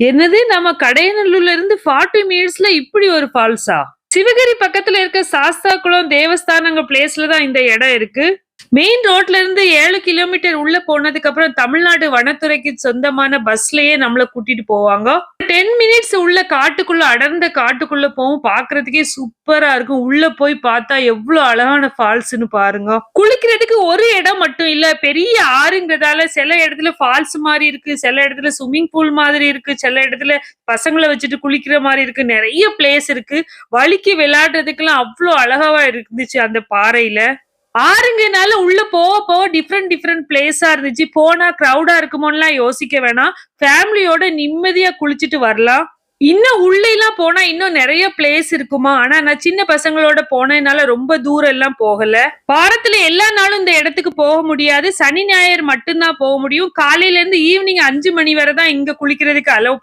என்னது நம்ம கடையநல்லூர்ல இருந்து 40 மினிட்ஸ்ல இப்படி ஒரு ஃபால்ஸா? சிவகிரி பக்கத்துல இருக்க சாஸ்தா குளம் தேவஸ்தானங்க பிளேஸ்ல தான் இந்த இடம் இருக்கு. மெயின் ரோட்ல இருந்து ஏழு கிலோமீட்டர் உள்ள போனதுக்கு அப்புறம் தமிழ்நாடு வனத்துறைக்கு சொந்தமான பஸ்லயே நம்மள கூட்டிட்டு போவாங்க. 10 மினிட்ஸ் உள்ள காட்டுக்குள்ள அடர்ந்த காட்டுக்குள்ள போவும். பாக்குறதுக்கே சூப்பரா இருக்கும். உள்ள போய் பார்த்தா எவ்வளவு அழகான ஃபால்ஸ்னு பாருங்க. குளிக்கிறதுக்கு ஒரு இடம் மட்டும் இல்ல. பெரிய ஆறுங்கிறதால சில இடத்துல ஃபால்ஸ் மாதிரி இருக்கு. சில இடத்துல ஸ்விம்மிங் பூல் மாதிரி இருக்கு. சில இடத்துல பசங்கள வச்சுட்டு குளிக்கிற மாதிரி இருக்கு. நிறைய பிளேஸ் இருக்கு. வழுக்கி விளையாடுறதுக்கெல்லாம் அவ்வளோ அழகாவா இருந்துச்சு அந்த பாறையில. ஆறுங்கனால உள்ள போக போக டிஃப்ரெண்ட் டிஃப்ரெண்ட் பிளேஸா இருந்துச்சு. போனா க்ரௌடா இருக்குமோன்னுலாம் யோசிக்க வேணாம். ஃபேமிலியோட நிம்மதியா குளிச்சுட்டு வரலாம். இன்னும் உள்ளெல்லாம் போனா இன்னும் நிறைய பிளேஸ் இருக்குமா? ஆனா நான் சின்ன பசங்களோட போனதுனால ரொம்ப தூரம் எல்லாம் போகல. வாரத்துல எல்லா நாளும் இந்த இடத்துக்கு போக முடியாது. சனி, ஞாயிறு மட்டும் தான் போக முடியும். காலையில இருந்து ஈவினிங் அஞ்சு மணி வரை தான் இங்க குளிக்கிறதுக்கு அலோவ்